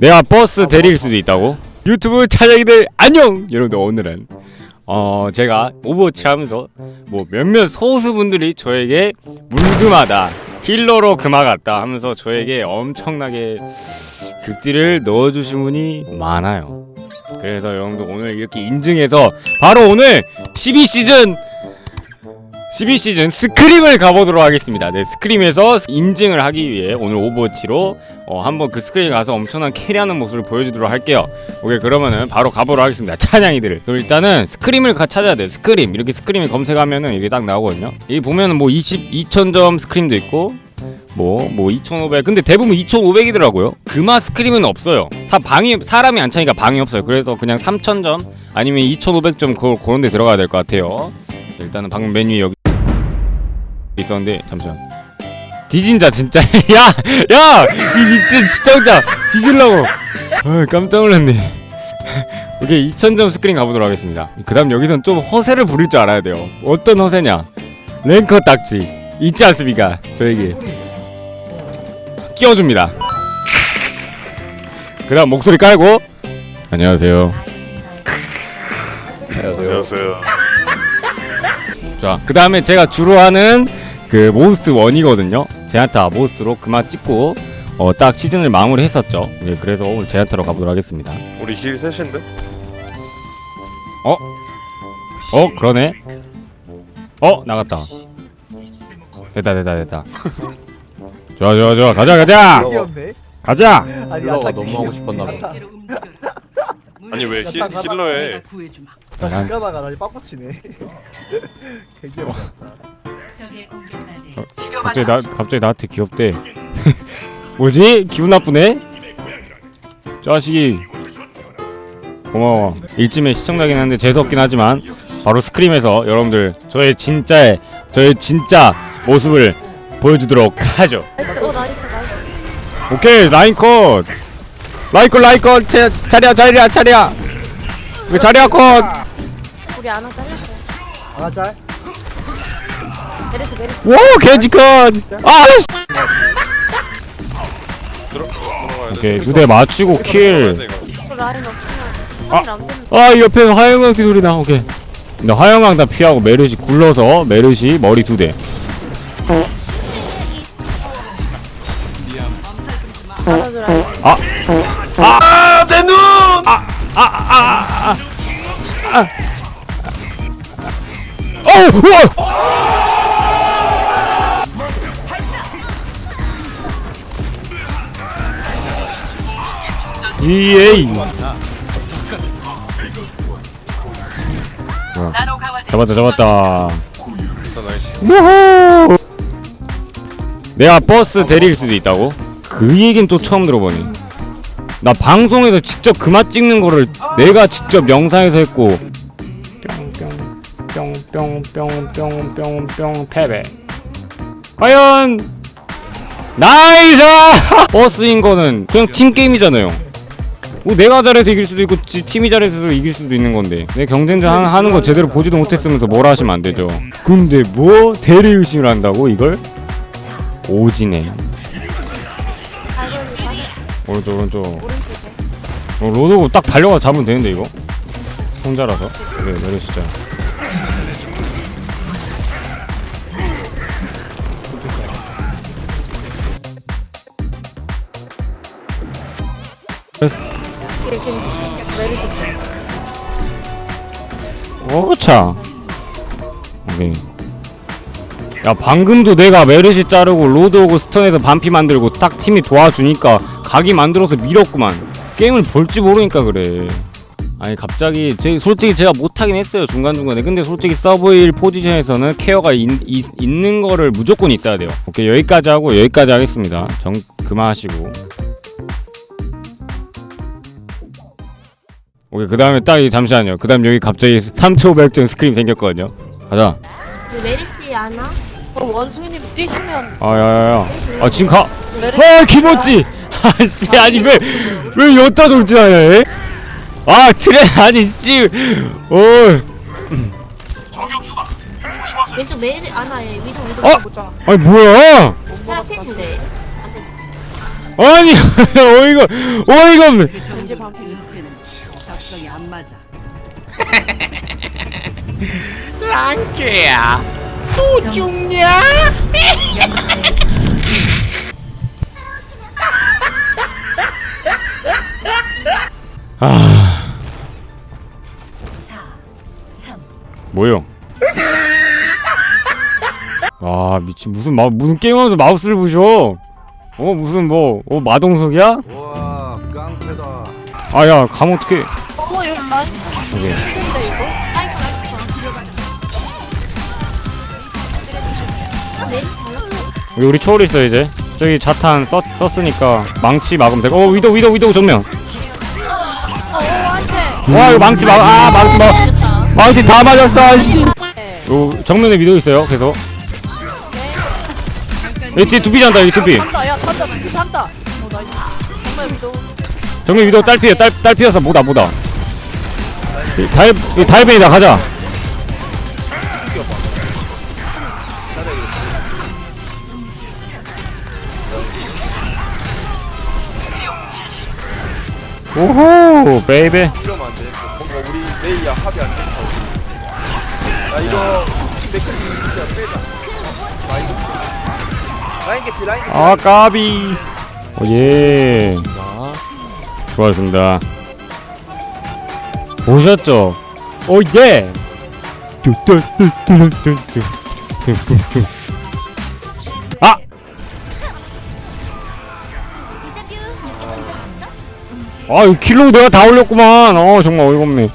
내가 버스 데릴 수도 있다고? 유튜브 차장이들 안녕! 여러분들 오늘은 어 제가 오버워치 하면서 뭐 몇몇 소수분들이 저에게 물금하다 힐러로 금화 같다 하면서 저에게 엄청나게 극딜을 넣어주신 분이 많아요 그래서 여러분들 오늘 이렇게 인증해서 바로 오늘 12시즌 12시즌 스크림을 가보도록 하겠습니다. 네, 스크림에서 인증을 하기 위해 오늘 오버워치로 어, 한번 그 스크림 가서 엄청난 캐리하는 모습을 보여주도록 할게요. 오케이, 그러면은 바로 가보도록 하겠습니다. 찬양이들을. 그럼 일단은 스크림을 가 찾아야 돼. 스크림. 이렇게 스크림을 검색하면은 이게 딱 나오거든요. 여기 보면은 뭐 20, 2000점 스크림도 있고 뭐, 뭐 2500. 근데 대부분 2500이더라고요. 금화 스크림은 없어요. 사, 방이, 사람이 안 차니까 방이 없어요. 그래서 그냥 3000점 아니면 2500점 그, 그런 데 들어가야 될 것 같아요. 일단은 방금 메뉴에 여기 있었는데 잠시만. 뒤진자 진짜. 야야! 이 미친 시청자 뒤질라고. 아 깜짝 놀랐네. 오케이 2000점 스크린 가보도록 하겠습니다. 그 다음 여기선 좀 허세를 부릴 줄 알아야 돼요. 어떤 허세냐? 랭커 딱지. 있지 않습니까? 저에게. 끼워줍니다. 그 다음 목소리 깔고. 안녕하세요. 안녕하세요. 자, 그 다음에 제가 주로 하는 그 몬스트 원이거든요. 제한타 몬스트로 그만 찍고 어, 딱 시즌을 마무리했었죠. 예, 그래서 오늘 제한타로 가보도록 하겠습니다. 우리 힐 셋인데? 어, 그러네. 어, 나갔다. 됐다, 됐다, 됐다. 좋아, 좋아, 좋아. 가자, 가자. 귀엽네. 가자. 아니 힐러가 너무 하고 싶었나 봐. 아니 왜 힐, 힐러에 난- 가다가 나. 되게 어렵다. 적의 공격까지 어, 갑자기 나 갑자기 나한테 귀엽대. 뭐지? 기분 나쁘네? 자식이. 고마워. 일찜에 시청자긴 한데 재수 없긴 하지만 바로 스크림에서 여러분들 저의 진짜의 저의 진짜 모습을 보여주도록 하죠. 나이스 어 나이스 나이스 오케이 라인 컷. 라인 컷 라인 컷 자, 자리야 자리야 자리야. 왜 자리야 컷? 우리 아나 잘렸어요 아짤 오 개지 컷. 아 씨. 들어 들어가야 돼. 오케이 두 대 맞추고 킬. 또 라인 없으면 아. 되는 아, 이 옆에서 화영강 소리 나. 오케이. 근데 화영강 다 피하고 메르시 굴러서 메르시 머리 두 대. 아, 아, 내 눈! 아, 아, 아, 아, 아. 어우, 우와! EA. 뭐야. 잡았다, 잡았다. 진짜 나이스. 우후! 내가 버스 데릴 수도 있다고? 그 얘긴 또 처음 들어보니. 나 방송에서 직접 그 맛 찍는 거를 내가 직접 영상에서 했고 뿅뿅뿅뿅뿅뿅뿅 패배. 과연 나이스! 버스인 거는 그냥 팀 게임이잖아요. 뭐 내가 잘해서 이길 수도 있고 지, 팀이 잘해서 이길 수도 있는 건데 내 경쟁자 하, 하는 거 제대로 보지도 못했으면서 뭐라 하시면 안 되죠. 근데 뭐 대리 의심을 한다고 이걸? 오지네. 오른쪽 오른쪽. 어, 로드고 딱 달려가 잡으면 되는데 이거 혼자라서 그래 내려주자 메르시 쪽 어차 오케이. 야 방금도 내가 메르시 자르고 로드 오고 스턴에서 반피 만들고 딱 팀이 도와주니까 각이 만들어서 밀었구만. 게임을 볼지 모르니까 그래. 아니 갑자기 제 솔직히 제가 못하긴 했어요 중간중간에. 근데 솔직히 서브일 포지션에서는 케어가 있, 있, 있는 거를 무조건 있어야 돼요. 오케이 여기까지 하고 여기까지 하겠습니다. 정 그만하시고 오케이 그 다음에 딱 이- 잠시만요. 그 다음 여기 갑자기 3500점 스크린 생겼거든요. 가자. 그 메르시 아나? 어 원숭이님 뛰시면 아야야야. 아 지금 가. 아 김었지 아씨 아니 왜왜 여기다 돌진하냐 얘? 아 트레 아니 씨어 왼쪽 메르 아나에 위도 위도. 어? 보자. 아니 뭐야? 테라핀인데. 아니 어이가 어이가 없네. 방패 랑케야 또 죽냐? 아4 3 뭐요? 아 미친 무슨 마 무슨 게임하면서 마우스를 부셔? 어 무슨 뭐어 마동석이야? 와 깡패다. 아야 감 어떻게? 이거 라인 오케이. 이거? 아이고 여기 우리 초월 있어 이제. 저기 자탄 썼 썼으니까 망치 막으면 되고. 어 위도 위도 위도 정면. 어 안돼 와 이거 망치 막아 망치 막 망치 다 맞았어 씨. 네. 요 정면에 위도 있어요 계속. 여기 뒤에 두피 잔다 여기 두피. 산다 야 산다 산다 어 나이스 정말 위도 정면 위도 딸피야 딸 딸피여서 뭐다 뭐다. 이 달, 이 달벤이다 가자. 오호 베이베 이러면 안 돼. 오예 좋았습니다 보셨죠 오 예 아 아, 이 킬로 내가 다 올렸구만. 어, 정말 어이가 없네.